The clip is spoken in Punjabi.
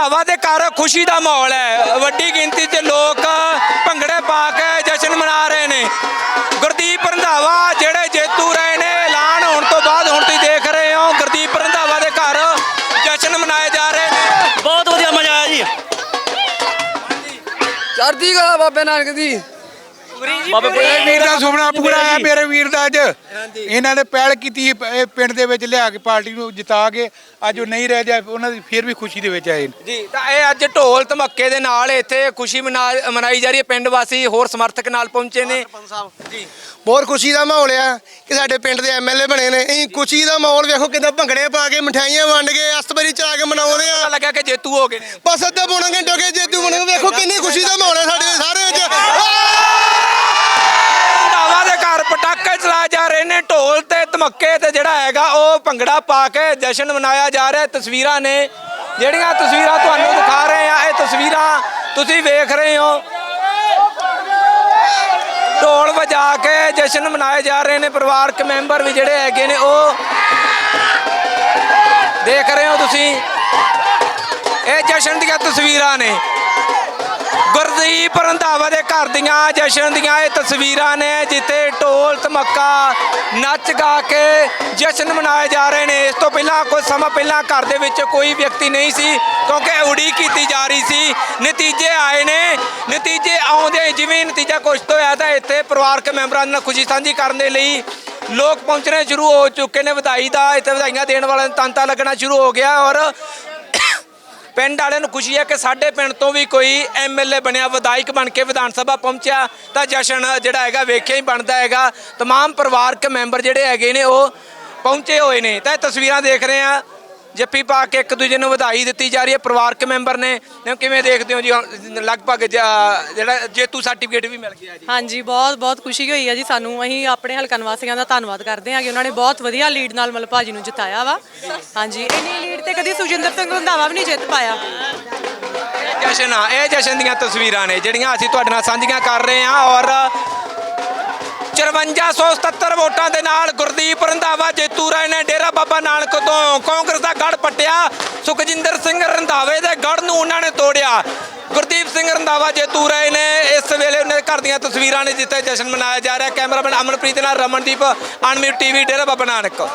ਰੰਧਾਵਾ ਦੇ ਘਰ ਖੁਸ਼ੀ ਦਾ ਮਾਹੌਲ ਹੈ। ਵੱਡੀ ਗਿਣਤੀ 'ਚ ਲੋਕ ਭੰਗੜੇ ਪਾ ਕੇ ਜਸ਼ਨ ਮਨਾ ਰਹੇ ਨੇ। ਗੁਰਦੀਪ ਰੰਧਾਵਾ ਜਿਹੜੇ ਜੇਤੂ ਰਹੇ ਨੇ ਐਲਾਨ ਹੋਣ ਤੋਂ ਬਾਅਦ ਹੁਣ ਤੁਸੀਂ ਦੇਖ ਰਹੇ ਹੋ ਗੁਰਦੀਪ ਰੰਧਾਵਾ ਦੇ ਘਰ ਜਸ਼ਨ ਮਨਾਏ ਜਾ ਰਹੇ ਨੇ। ਬਹੁਤ ਵਧੀਆ ਮਜ਼ਾ ਆਇਆ ਜੀ। ਚੜ੍ਹਦੀ ਕਲਾ ਬਾਬੇ ਨਾਨਕ ਦੀ। ਬਾਬੇ ਮੇਰੇ ਵੀਰ ਦਾ ਸੁਪਨਾ ਪੂਰਾ ਹੈ ਮੇਰੇ ਵੀਰ ਦਾ ਅੱਜ। ਇਹਨਾਂ ਨੇ ਪਹਿਲ ਕੀਤੀ ਇਹ ਇਹ ਪਿੰਡ ਦੇ ਵਿੱਚ ਲਿਆ ਕੇ ਪਾਰਟੀ ਨੂੰ ਜਿਤਾ ਕੇ ਅੱਜ ਉਹ ਨਹੀਂ ਰਹਿ ਜਾ ਉਹਨਾਂ ਦੀ ਫਿਰ ਵੀ ਖੁਸ਼ੀ ਦੇ ਵਿੱਚ ਆਏ ਜੀ ਤਾਂ ਇਹ ਅੱਜ ਢੋਲ ਧਮੱਕੇ ਦੇ ਨਾਲ ਇੱਥੇ ਖੁਸ਼ੀ ਮਨਾ- ਮਨਾਈ ਜਾ ਰਹੀ ਹੈ। ਪਿੰਡ ਵਾਸੀ ਹੋਰ ਸਮਰਥਕ ਨਾਲ ਪਹੁੰਚੇ ਨੇ। ਜੀ। ਬਹੁਤ ਖੁਸ਼ੀ ਦਾ ਮਾਹੌਲ ਆ ਕਿ ਸਾਡੇ ਪਿੰਡ ਦੇ ਐਮਐਲਏ ਬਣੇ ਨੇ। ਅਸੀਂ ਖੁਸ਼ੀ ਦਾ ਮਾਹੌਲ ਵੇਖੋ ਕਿਦਾਂ ਭੰਗੜੇ ਪਾ ਕੇ ਮਠਾਈਆਂ ਵੰਡ ਕੇ ਅਸਤਬਰੀ ਚਲਾ ਕੇ ਮਨਾਉਂਦੇ ਆ। ਲੱਗਾ ਕਿ ਜੇਤੂ ਹੋ ਗਏ ਨੇ। ਬਸ ਅੱਧਾ ਪੌਣਾ ਘੰਟਾ ਹੋ ਗਿਆ ਜੇਤੂ ਬਣੇ ਵੇਖੋ ਕਿੰਨੀ ਖੁਸ਼ੀ ਦਾ ਮਾਹੌਲ ਹੈ ਸਾਡੇ ਸਾਰੇ ਵਿੱਚ ਰੰਧਾਵਾ ਦੇ ਘਰ ਪਟਾਕੇ ਜਾ ਰਹੇ ਨੇ ਢੋਲ ਤੇ ਧਮੱਕੇ ਤੇ ਜਿਹੜਾ ਹੈਗਾ ਉਹ ਭੰਗੜਾ ਪਾ ਕੇ ਜਸ਼ਨ ਮਨਾਇਆ ਜਾ ਰਿਹਾ। ਤਸਵੀਰਾਂ ਨੇ, ਜਿਹੜੀਆਂ ਤਸਵੀਰਾਂ ਤੁਹਾਨੂੰ ਦਿਖਾ ਰਹੇ ਆ ਇਹ ਤਸਵੀਰਾਂ ਤੁਸੀਂ ਵੇਖ ਰਹੇ ਹੋ। ਢੋਲ ਵਜਾ ਕੇ ਜਸ਼ਨ ਮਨਾਏ ਜਾ ਰਹੇ ਨੇ, ਪਰਿਵਾਰਕ ਮੈਂਬਰ ਵੀ ਜਿਹੜੇ ਹੈਗੇ ਨੇ, ਉਹ ਦੇਖ ਰਹੇ ਹੋ ਤੁਸੀਂ। ਇਹ ਜਸ਼ਨ ਦੀਆਂ ਤਸਵੀਰਾਂ ਨੇ। ਗੁਰਦੀਪ ਰੰਧਾਵਾ ਦੇ ਘਰ ਦੀਆਂ ਜਸ਼ਨ ਦੀਆਂ ਇਹ ਤਸਵੀਰਾਂ ਨੇ ਜਿੱਥੇ ਢੋਲ ਧਮੱਕਾ ਨੱਚ ਗਾ ਕੇ ਜਸ਼ਨ ਮਨਾਏ ਜਾ ਰਹੇ ਨੇ। ਇਸ ਤੋਂ ਪਹਿਲਾਂ ਕੁਝ ਸਮਾਂ ਪਹਿਲਾਂ ਘਰ ਦੇ ਵਿੱਚ ਕੋਈ ਵਿਅਕਤੀ ਨਹੀਂ ਸੀ, ਕਿਉਂਕਿ ਉਡੀਕ ਕੀਤੀ ਜਾ ਰਹੀ ਸੀ। ਨਤੀਜੇ ਆਏ ਨੇ। ਨਤੀਜੇ ਆਉਂਦੇ ਜਿਵੇਂ ਨਤੀਜਾ ਨਤੀਜਾ ਤੋਂ ਆਇਆ ਤਾਂ ਇੱਥੇ ਪਰਿਵਾਰਕ ਮੈਂਬਰਾਂ ਨਾਲ ਖੁਸ਼ੀ ਸਾਂਝੀ ਕਰਨ ਦੇ ਲਈ ਲੋਕ ਪਹੁੰਚਣੇ ਸ਼ੁਰੂ ਹੋ ਚੁੱਕੇ ਨੇ। ਵਧਾਈ ਦਾ ਇੱਥੇ ਵਧਾਈਆਂ ਦੇਣ ਵਾਲਿਆਂ ਨੂੰ ਤਾਂਤਾ ਲੱਗਣਾ ਸ਼ੁਰੂ ਹੋ ਗਿਆ ਔਰ ਪਿੰਡ ਵਾਲਿਆਂ ਨੂੰ ਖੁਸ਼ੀ ਹੈ ਕਿ ਸਾਡੇ ਪਿੰਡ ਤੋਂ ਵੀ ਕੋਈ ਐਮਐਲਏ ਬਣਿਆ ਵਿਧਾਇਕ ਬਣ ਕੇ ਵਿਧਾਨ ਸਭਾ ਪਹੁੰਚਿਆ ਤਾਂ ਜਸ਼ਨ ਜਿਹੜਾ ਹੈਗਾ ਵੇਖਿਆ ਹੀ ਬਣਦਾ ਹੈਗਾ तमाम ਪਰਿਵਾਰਕ ਮੈਂਬਰ ਜਿਹੜੇ ਹੈਗੇ ਨੇ ਉਹ ਪਹੁੰਚੇ ਹੋਏ ਨੇ ਤਾਂ ਇਹ ਤਸਵੀਰਾਂ ਦੇਖ ਰਹੇ ਆ ਜੱਫੀ ਪਾ ਕੇ ਇੱਕ ਦੂਜੇ ਨੂੰ ਵਧਾਈ ਦਿੱਤੀ ਜਾ ਰਹੀ ਹੈ ਪਰਿਵਾਰਕ ਮੈਂਬਰ ਨੇ। ਕਿਵੇਂ ਦੇਖਦੇ ਹੋ ਜੀ ਲਗਭਗ ਜਿਹੜਾ ਜੇਤੂ ਸਰਟੀਫਿਕੇਟ ਵੀ ਮਿਲ ਗਿਆ ਜੀ। ਹਾਂਜੀ ਬਹੁਤ ਬਹੁਤ ਖੁਸ਼ੀ ਹੋਈ ਹੈ ਜੀ ਸਾਨੂੰ। ਅਸੀਂ ਆਪਣੇ ਹਲਕਾ ਨਿਵਾਸੀਆਂ ਦਾ ਧੰਨਵਾਦ ਕਰਦੇ ਹਾਂ ਕਿ ਉਹਨਾਂ ਨੇ ਬਹੁਤ ਵਧੀਆ ਲੀਡ ਨਾਲ ਮਤਲਬ ਭਾਜੀ ਨੂੰ ਜਿਤਾਇਆ ਵਾ। ਹਾਂਜੀ ਇੰਨੀ ਲੀਡ ਤੇ ਕਦੀ ਸੁਜਿੰਦਰ ਸਿੰਘ ਰੰਧਾਵਾ ਵੀ ਨਹੀਂ ਜਿੱਤ ਪਾਇਆ। ਜਸ਼ਨ ਆ ਇਹ ਜਸ਼ਨ ਦੀਆਂ ਤਸਵੀਰਾਂ ਨੇ ਜਿਹੜੀਆਂ ਅਸੀਂ ਤੁਹਾਡੇ ਨਾਲ ਸਾਂਝੀਆਂ ਕਰ ਰਹੇ ਹਾਂ ਔਰ 5477 ਵੋਟਾਂ ਦੇ ਨਾਲ ਗੁਰਦੀਪ ਰੰਧਾਵਾ ਜੇਤੂ ਰਹੇ ਨੇ ਡੇਰਾ ਬਾਬਾ ਨਾਨਕ ਤੋਂ ਕਾਂਗਰਸ ਦਾ ਗੜ ਪੱਟਿਆ ਸੁਖਜਿੰਦਰ ਸਿੰਘ ਰੰਧਾਵੇ ਦੇ ਗੜ ਨੂੰ ਉਹਨਾਂ ਨੇ ਤੋੜਿਆ। ਗੁਰਦੀਪ ਸਿੰਘ ਰੰਧਾਵਾ ਜੇਤੂ ਰਹੇ ਨੇ, ਇਸ ਵੇਲੇ ਉਹਨਾਂ ਦੇ ਘਰ ਦੀਆਂ ਤਸਵੀਰਾਂ ਨੇ ਜਿੱਥੇ ਜਸ਼ਨ ਮਨਾਇਆ ਜਾ ਰਿਹਾ। ਕੈਮਰਾਮੈਨ ਅਮਨਪ੍ਰੀਤ ਨਾਲ ਰਮਨਦੀਪ, ਅਨਮਿਊਟ ਟੀਵੀ, ਡੇਰਾ ਬਾਬਾ ਨਾਨਕ।